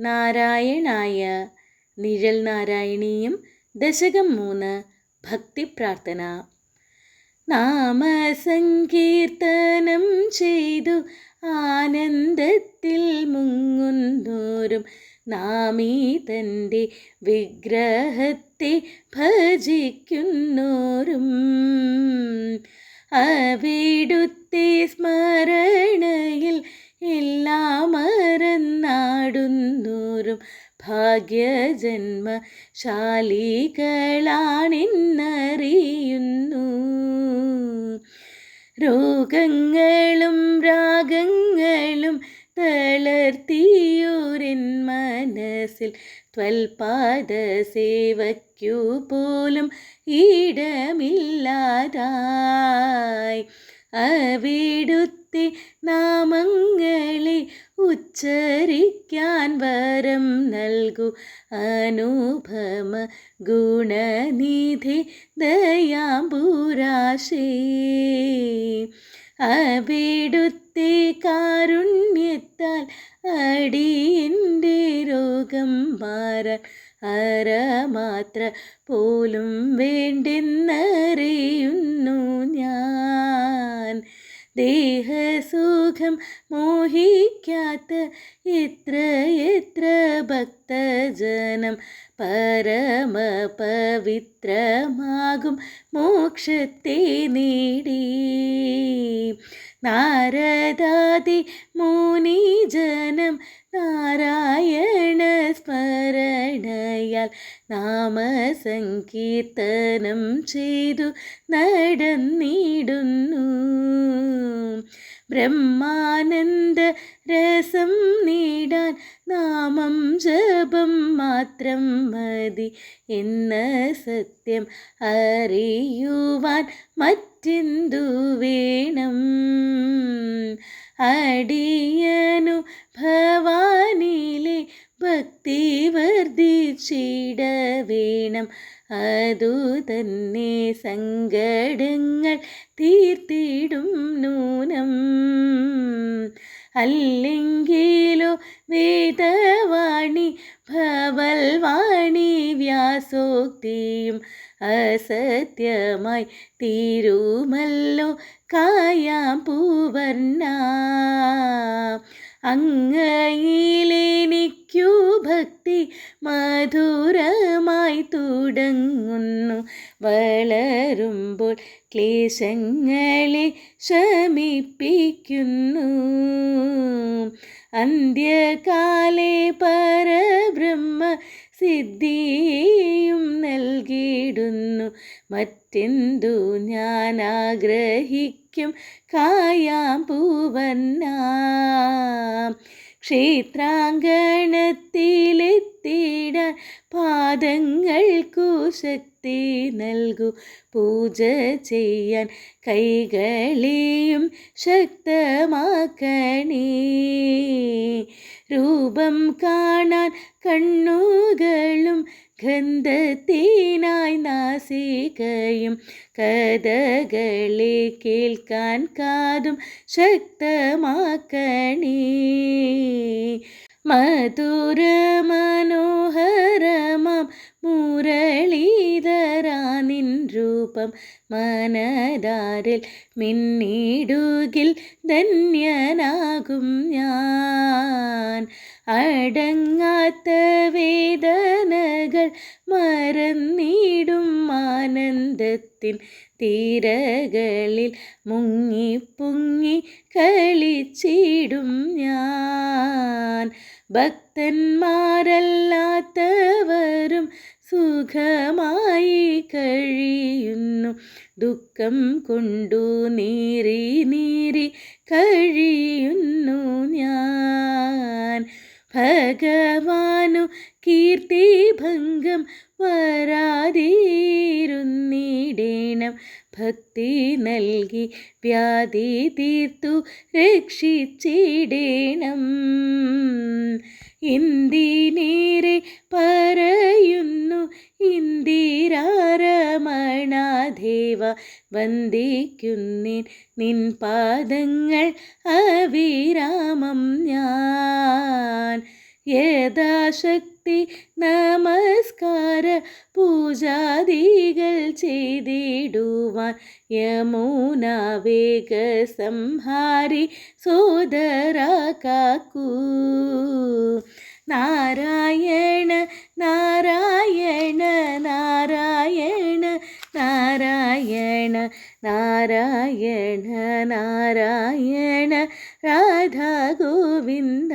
നാരായണായ. നിഴൽ നാരായണീയം ദശകം മൂന്ന്. ഭക്തി പ്രാർത്ഥന. നാമസങ്കീർത്തനം ചെയ്തു ആനന്ദത്തിൽ മുങ്ങുന്നോരും നാമീ തന്റെ വിഗ്രഹത്തെ ഭജിക്കുന്നോരും. അവിടുത്തെ സ്മരണയിൽ എല്ലാം മറന്നാടുന്നോരും ഭാഗ്യജന്മശാലികളാണെന്നറിയുന്നു. രോഗങ്ങളും രാഗങ്ങളും തളർത്തിയൂരിൻ മനസ്സിൽ ത്വൽപാദ സേവയ്ക്കു പോലും ഇടമില്ലാതായി. അവിടുത്തെ നാമങ്ങളെ ഉച്ചരിക്കാൻ വരം നൽകൂ. അനുപമ ഗുണനിധി ദയാമ്പൂരാശേ അവിടുത്തെ കാരുണ്യത്താൽ അടിയന്റെ രോഗം മാറാൻ അരമാത്ര പോലും വേണ്ടെന്നറിയുന്നു. ദേഹസുഖം മോഹിക്കാത്ത എത്ര എത്ര ഭക്തജനം പരമ പവിത്രമാകും മോക്ഷത്തെ നേടി. നാരദാതി മുനിജനം നാരായണ സ്മരണയാൽ നാമസങ്കീർത്തനം ചെയ്തു നടന്നിടുന്നു. ബ്രഹ്മാനന്ദ രസം നേടാൻ നാമം ജപം മാത്രം മതി എന്ന സത്യം അറിയുവാൻ മറ്റെന്തു വേണം? അടിയനു വേണം അതു തന്നെ സങ്കടങ്ങൾ തീർത്തിടും നൂനം. അല്ലെങ്കിലോ വേദവാണി ഭവൽവാണി വ്യാസോക്തിയും അസത്യമായി തീരുമല്ലോ കായാം പൂവർണ അങ്ങയിലെനിക്കു ഭക്തി മധുരമായി തുടങ്ങുന്നു. വളരുമ്പോൾ ക്ലേശങ്ങളെ ശമിപ്പിക്കുന്നു. അന്ത്യകാലെ പരബ്രഹ്മ സിദ്ധിയും നൽകിയിടുന്നു. മറ്റെന്തു ഞാൻ ആഗ്രഹിക്കും കായാം പൂവന്ന ക്ഷേത്രാങ്കണത്തിലെത്തിടാൻ പാദങ്ങൾക്കു ശക്തി നൽകൂ പൂജ ചെയ്യാൻ കൈകളെയും ശക്തമാക്കണേ. രൂപം കാണാൻ കണ്ണുകളും ഗന്ധത്തിനായി നാസികയും കഥകളെ കേൾക്കാൻ കാതും ശക്തമാക്കണേ. മധുര മനോഹരമാം മുരളീധരാനിൻ രൂപം മനതാരിൽ മിന്നിടുകിൽ ധന്യനാകും ഞാൻ. അടങ്ങാത്ത വേദനകൾ മറന്നിടും ആനന്ദത്തിൻ തീരകളിൽ മുങ്ങി പൊങ്ങി കളിച്ചിടും ഞാൻ. ഭക്തന്മാരല്ലാത്തവരും സുഖമായി കഴിയുന്നു. ദുഃഖം കൊണ്ടു നീറി നീറി കഴിയുന്നു ഞാൻ. ഭഗവാനു കീർത്തിഭംഗം വരാതിരുന്നിടേണം. ഭക്തി നൽകി വ്യാധി തീർത്തു രക്ഷിച്ചിടേണം. ഇന്ദിനേറെ പറയുന്നു ഇന്ദിരാരമണാദേവ വന്ദിക്കുന്നിൻ നിൻ പാദങ്ങൾ അവിരാമം ഞാൻ. യഥാശക്തി നമസ്കാര പൂജാദികൾ ചെയ്തിടുവാൻ യമുന വേഗ സംഹാരി സോദര കാക്കൂ. നാരായണ നാരായണ നാരായണ നാരായണ നാരായണ നാരായണ രാധാ ഗോവിന്ദ